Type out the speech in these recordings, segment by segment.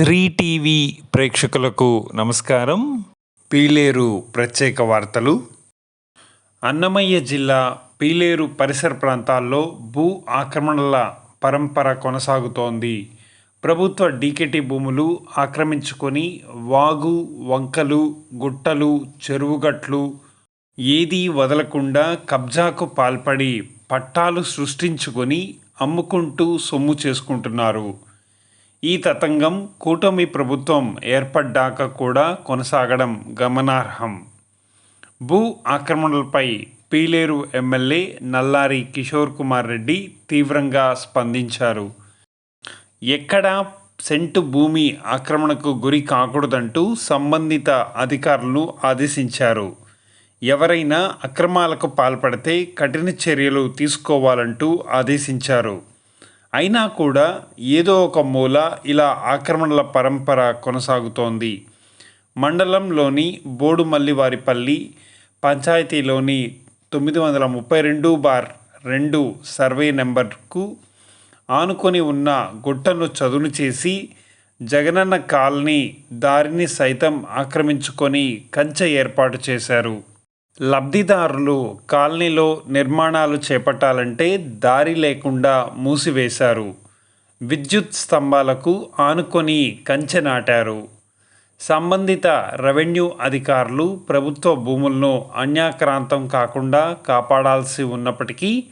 Shri TV ప్రేక్షకులకు నమస్కారం. పీలేరు ప్రత్యేక వార్తలు. అన్నమయ్య జిల్లా పీలేరు పరిసర ప్రాంతాల్లో భూ ఆక్రమణల పరంపర కొనసాగుతోంది. ప్రభుత్వ డీకేటీ భూములు ఆక్రమించుకొని వాగు వంకలు గుట్టలు చెరువుగట్లు ఏదీ వదలకుండా కబ్జాకు పాల్పడి పట్టాలు సృష్టించుకొని అమ్ముకుంటూ సొమ్ము చేసుకుంటున్నారు. ఈ తతంగం కూటమి ప్రభుత్వం ఏర్పడ్డాక కూడా కొనసాగడం గమనార్హం. భూ ఆక్రమణలపై పీలేరు ఎమ్మెల్యే నల్లారి కిషోర్ కుమార్ రెడ్డి తీవ్రంగా స్పందించారు. ఎక్కడా సెంటు భూమి ఆక్రమణకు గురి కాకూడదంటూ సంబంధిత అధికారులను ఆదేశించారు. ఎవరైనా అక్రమాలకు పాల్పడితే కఠిన చర్యలు తీసుకోవాలంటూ ఆదేశించారు. అయినా కూడా ఏదో ఒక మూల ఇలా ఆక్రమణల పరంపర కొనసాగుతోంది. మండలంలోని బోడుమల్లివారిపల్లి పంచాయతీలోని తొమ్మిది వందల ముప్పై రెండు బార్ రెండు సర్వే నెంబర్కు ఆనుకొని ఉన్న గుట్టను చదును చేసి జగనన్న కాలనీ దారిని సైతం ఆక్రమించుకొని కంచె ఏర్పాటు చేశారు. లబ్ధిదారులు కాలనీలో నిర్మాణాలు చేపట్టాలంటే దారి లేకుండా మూసివేశారు. విద్యుత్ స్తంభాలకు ఆనుకొని కంచె నాటారు. సంబంధిత రెవెన్యూ అధికారులు ప్రభుత్వ భూములను అన్యాక్రాంతం కాకుండా కాపాడాల్సి ఉన్నప్పటికీ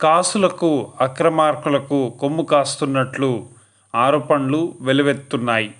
కాసులకు అక్రమార్కులకు కొమ్ము కాస్తున్నట్లు ఆరోపణలు వెలువెత్తున్నాయి.